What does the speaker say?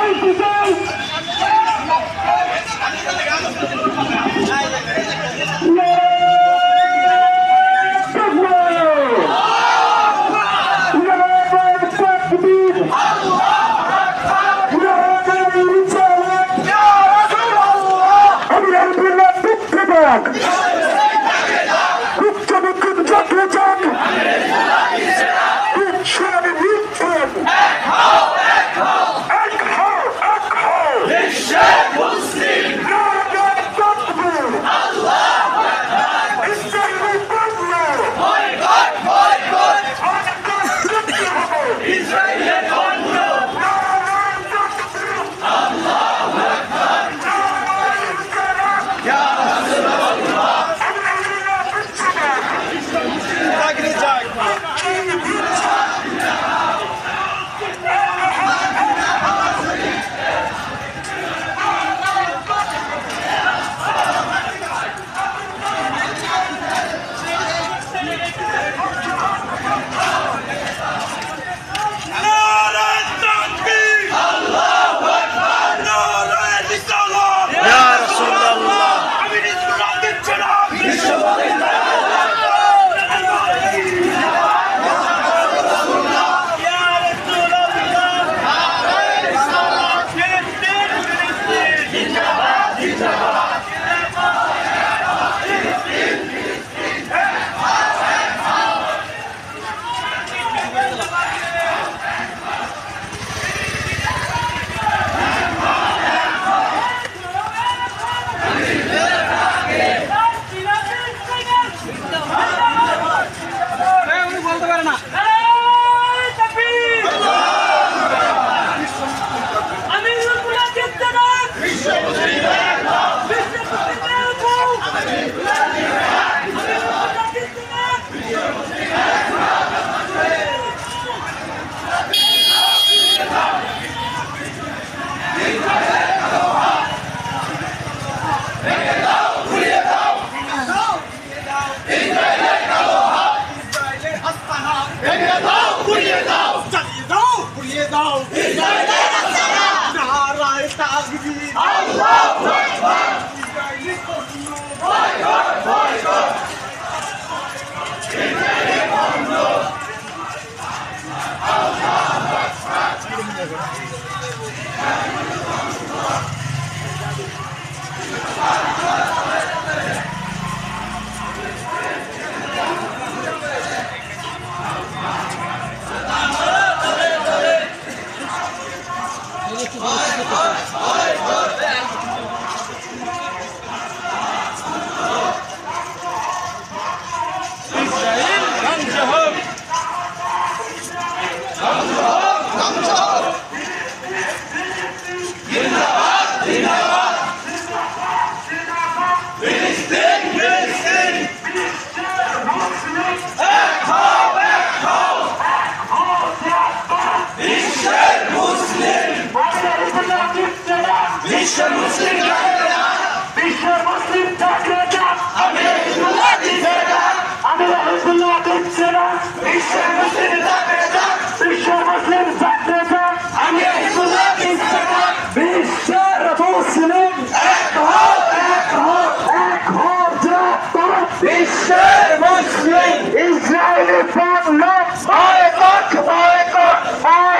Price is out! আল্লাহু আকবার বিশ্বের মুসলিম বিশ্বের মুসলিম আমি রহিবুল্লাহ দিচ্ছে না বিশ্বের মুসলিম বিশ্বের মুসলিম আমি রহিবুল্লাহ দিচ্ছে না বিশ্বের মুসলিম এক হোক এক হোক এক হোক বিশ্বের মুসলিম। ইসরায়েলি পণ্য বয়কট বয়কট